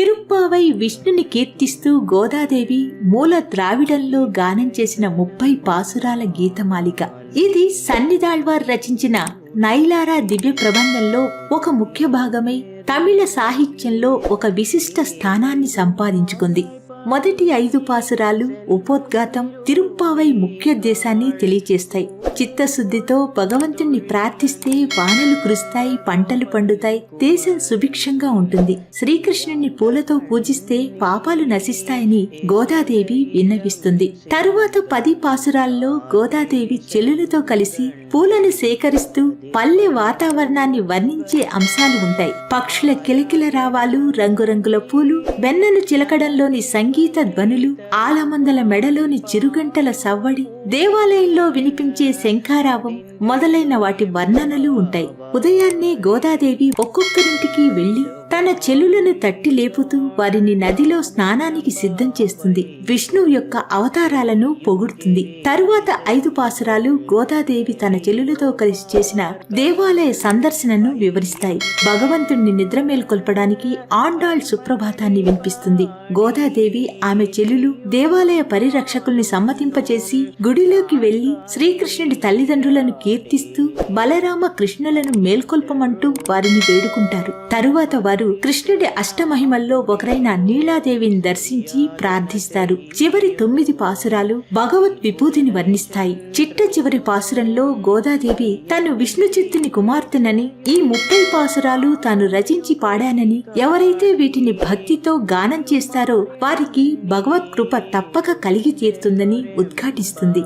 తిరుప్పావై విష్ణుని కీర్తిస్తూ గోదాదేవి మూల ద్రావిడంలో గానం చేసిన ముప్పై పాసురాల గీతమాలిక. ఇది సన్నిదాళ్వార్ రచించిన నైలారా దివ్య ప్రబంధంలో ఒక ముఖ్య భాగమై తమిళ సాహిత్యంలో ఒక విశిష్ట స్థానాన్ని సంపాదించుకుంది. మొదటి ఐదు పాసురాలు ఉపోద్ఘాతం తిరుప్పావై ముఖ్యోద్దేశాన్ని తెలియచేస్తాయి. చిత్తశుద్ధితో భగవంతుణ్ణి ప్రార్థిస్తే వానలు కురుస్తాయి పంటలు పండుతాయి దేశం సుభిక్షంగా ఉంటుంది. శ్రీకృష్ణుని పూలతో పూజిస్తే పాపాలు నశిస్తాయని గోదాదేవి విన్నవిస్తుంది. తరువాత పది పాసురాల్లో గోదాదేవి చెల్లులతో కలిసి పూలను సేకరిస్తూ పల్లె వాతావరణాన్ని వర్ణించే అంశాలు ఉంటాయి. పక్షుల కిలకిల రావాలు రంగురంగుల పూలు వెన్నను చిలకడంలోని సంగీత ధ్వనులు ఆలమందల మెడలోని చిరుగంటల సవ్వడి దేవాలయంలో వినిపించే శంఖారావం మొదలైన వాటి వర్ణనలు ఉంటాయి. ఉదయాన్నే గోదాదేవి ఒక్కొక్కరింటికి వెళ్ళి తన చెల్లులను తట్టి లేపుతూ వారిని నదిలో స్నానానికి సిద్ధం చేస్తుంది. విష్ణువు యొక్క అవతారాలను పొగుడుతుంది. తరువాత ఐదు పాసురాలు గోదాదేవి తన చెల్లులతో కలిసి చేసిన దేవాలయ సందర్శనను వివరిస్తాయి. భగవంతుణ్ణి నిద్ర మేల్కొల్పడానికి ఆండాళ్ సుప్రభాతాన్ని వినిపిస్తుంది. గోదాదేవి ఆమె చెల్లులు దేవాలయ పరిరక్షకుల్ని సమ్మతింపచేసి గుడిలోకి వెళ్ళి శ్రీకృష్ణుడి తల్లిదండ్రులను కీర్తిస్తూ బలరామ కృష్ణులను మేల్కొల్పమంటూ వారిని వేడుకుంటారు. తరువాత వారు కృష్ణుడి అష్టమహిమల్లో ఒకరైన నీలాదేవిని దర్శించి ప్రార్థిస్తారు. చివరి తొమ్మిది పాసురాలు భగవత్ విభూతిని వర్ణిస్తాయి. చిట్ట చివరి పాసురంలో గోదాదేవి తాను విష్ణు చిత్తుని కుమార్తెనని ఈ ముప్పై పాసురాలు తాను రచించి పాడానని ఎవరైతే వీటిని భక్తితో గానం చేస్తారో వారికి భగవత్ కృప తప్పక కలిగి తీరుతుందని ఉద్ఘాటిస్తుంది.